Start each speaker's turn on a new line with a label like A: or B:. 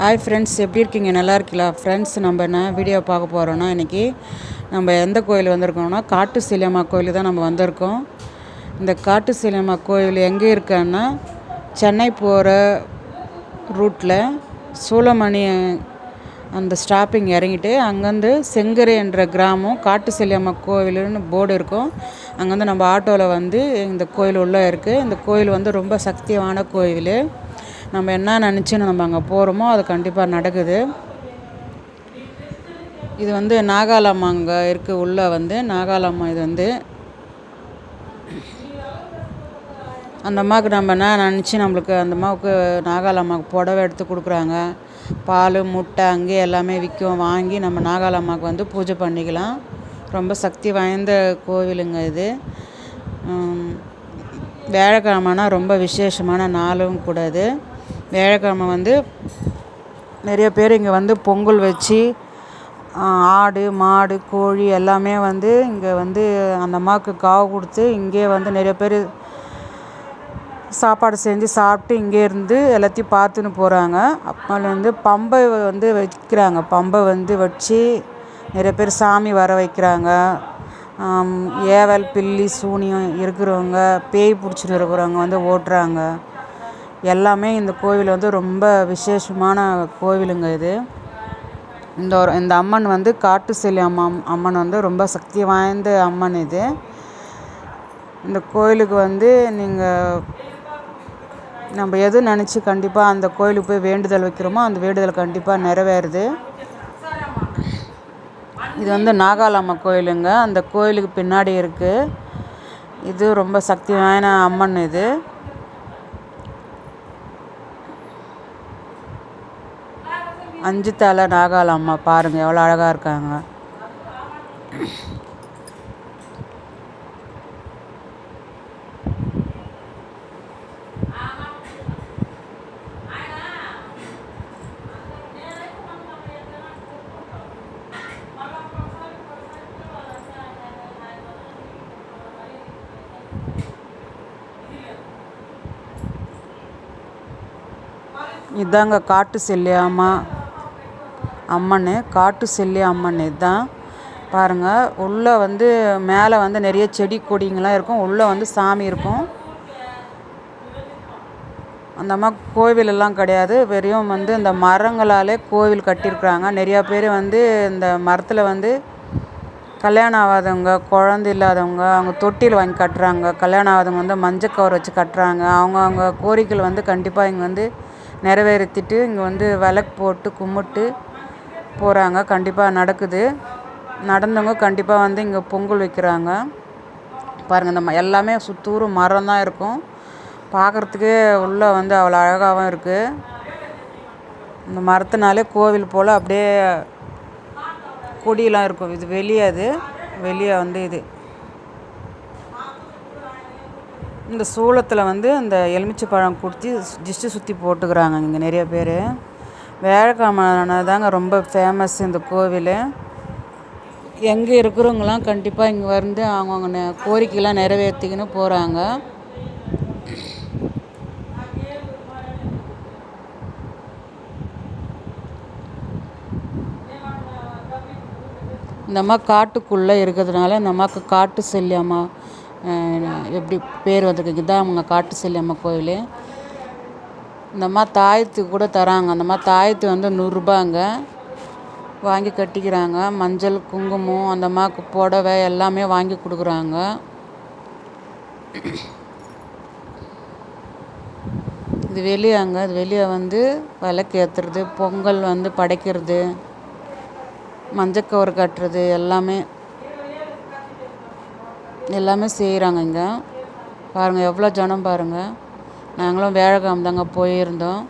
A: Hi friends எப்படி இருக்கீங்க? நல்லா இருக்கீங்களா? ஃப்ரெண்ட்ஸ் நம்ம என்ன வீடியோ பார்க்க போகிறோன்னா இன்றைக்கி நம்ம எந்த கோயில் வந்திருக்கோம்னா காட்டு சீலியம்மா கோயில் தான் நம்ம வந்திருக்கோம். இந்த காட்டு சீலியம்மா கோயில் எங்கே இருக்கான்னா சென்னை போகிற ரூட்டில் சூளமணி அந்த ஸ்டாப்பிங் இறங்கிட்டு அங்கேருந்து செங்கரை என்ற கிராமம் காட்டு செல்லியம்மா கோவிலுன்னு போர்டு இருக்கும். அங்கேருந்து நம்ம ஆட்டோவில் வந்து இந்த கோயில் உள்ளே இருக்குது இந்த கோயில் வந்து ரொம்ப சக்தியான கோவில் நம்ம என்ன நினச்சின்னு நம்ம அங்கே போகிறோமோ அது கண்டிப்பாக நடக்குது. இது வந்து நாகாலாமா அங்கே இருக்குது உள்ளே வந்து நாகாலாமா இது வந்து அந்த அம்மாவுக்கு நம்ம என்ன நினச்சி நம்மளுக்கு அந்த அம்மாவுக்கு நாகாலாமாவுக்கு புடவை எடுத்து கொடுக்குறாங்க. பால் முட்டை அங்கேயே எல்லாமே விற்கும். வாங்கி நம்ம நாகாலம்மாவுக்கு வந்து பூஜை பண்ணிக்கலாம். ரொம்ப சக்தி வாய்ந்த கோவிலுங்க இது. வியாழக்கிழமைனா ரொம்ப விசேஷமான நாளும் கூட இது. வியாழக்கிழமை வந்து நிறைய பேர் இங்கே வந்து பொங்கல் வச்சு ஆடு மாடு கோழி எல்லாமே வந்து இங்கே வந்து அந்த அம்மாவுக்கு காவு கொடுத்து இங்கே வந்து நிறைய பேர் சாப்பாடு செஞ்சு சாப்பிட்டு இங்கே இருந்து எல்லாத்தையும் பார்த்துன்னு போகிறாங்க. அப்புறம் வந்து பம்பை வந்து வைக்கிறாங்க. பம்பை வந்து வச்சு நிறைய பேர் சாமி வர வைக்கிறாங்க. ஏவல் பில்லி சூனியம் இருக்கிறவங்க பேய் பிடிச்சிட்டு இருக்கிறவங்க வந்து ஓட்டுறாங்க. எல்லாமே இந்த கோவில் வந்து ரொம்ப விசேஷமான கோவிலுங்க இது. இந்த ஒரு இந்த அம்மன் வந்து காட்டு செல்லி அம்மா அம்மன் வந்து ரொம்ப சக்தி வாய்ந்த அம்மன் இது. இந்த கோயிலுக்கு வந்து நீங்கள் நம்ம எது நினச்சி கண்டிப்பாக அந்த கோயிலுக்கு போய் வேண்டுதல் வைக்கிறோமோ அந்த வேண்டுதல் கண்டிப்பாக நிறைவேறுது. இது வந்து நாகாலம்மா கோயிலுங்க. அந்த கோயிலுக்கு பின்னாடி இருக்குது இது ரொம்ப சக்தி வாய்ந்த அம்மன் இது. அஞ்சு தலை நாகாலம்மா பாருங்கள் எவ்வளோ அழகாக இருக்காங்க. இதாங்க காட்டு செல்லியாமா அம்மன் காட்டு செல்லி அம்மன் இதுதான். பாருங்கள் உள்ளே வந்து மேலே வந்து நிறைய செடி கொடிங்கெலாம் இருக்கும். உள்ளே வந்து சாமி இருக்கும். அந்த அம்மா கோவிலெல்லாம் கிடையாது. வெறும் வந்து இந்த மரங்களாலே கோவில் கட்டியிருக்குறாங்க. நிறையா பேர் வந்து இந்த மரத்தில் வந்து கல்யாணம் ஆகாதவங்க குழந்த இல்லாதவங்க அவங்க தொட்டியில் வாங்கி கட்டுறாங்க. கல்யாணம் ஆகாதவங்க வந்து மஞ்சள் கவர் வச்சு கட்டுறாங்க. அவங்க அவங்க கோரிக்கைகள் வந்து கண்டிப்பாக இங்கே வந்து நிறைவேற்றிட்டு இங்கே வந்து விளக்கு போட்டு கும்பிட்டு போகிறாங்க கண்டிப்பாக நடக்குது. நடந்தவங்க கண்டிப்பாக வந்து இங்கே பொங்கல் வைக்கிறாங்க. பாருங்கள் இந்த ம எல்லாமே சுத்தூரும் மரம் தான் இருக்கும். பார்க்குறதுக்கே உள்ளே வந்து அவ்வளோ அழகாகவும் இருக்குது இந்த மரத்தினாலே கோவில் போல் அப்படியே கொடியெலாம் இருக்கும். இது வெளியே அது. வெளியே வந்து இது. இந்த சூளத்தில் வந்து அந்த எலுமிச்சை பழம் கொடுத்து டிஷ்ஷு சுற்றி போட்டுக்கிறாங்க இங்கே நிறைய பேர். வியாழக்கிழமை தாங்க ரொம்ப ஃபேமஸ் இந்த கோவில். எங்கே இருக்கிறவங்களாம் கண்டிப்பாக இங்கே வந்து அவங்கவுங்க கோரிக்கைலாம் நிறைவேற்றிக்கின்னு போகிறாங்க இந்த அம்மா காட்டுக்குள்ளே இருக்கிறதுனால இந்த அம்மாவுக்கு காட்டு செல்லியம்மா எப்படி பேர் வந்திருக்கு? இதுதான் அவங்க காட்டு செல்லியம்மா கோவில். இந்த மாதிரி தாயத்துக்கு கூட தராங்க. அந்த மாதிரி தாயத்து வந்து நூறுரூபாங்க வாங்கி கட்டிக்கிறாங்க. மஞ்சள் குங்குமம் அந்த மாதிரி புடவை எல்லாமே வாங்கி கொடுக்குறாங்க. இது வெளியாங்க. இது வெளியே வந்து விளக்கு ஏற்றுறது பொங்கல் வந்து படைக்கிறது மஞ்சக்கவர் கட்டுறது எல்லாமே எல்லாமே செய்கிறாங்க இங்கே. பாருங்கள் எவ்வளோ ஜனம் பாருங்கள் நாங்களும் வியாழக்கிழமை தாங்க போயிருந்தோம்.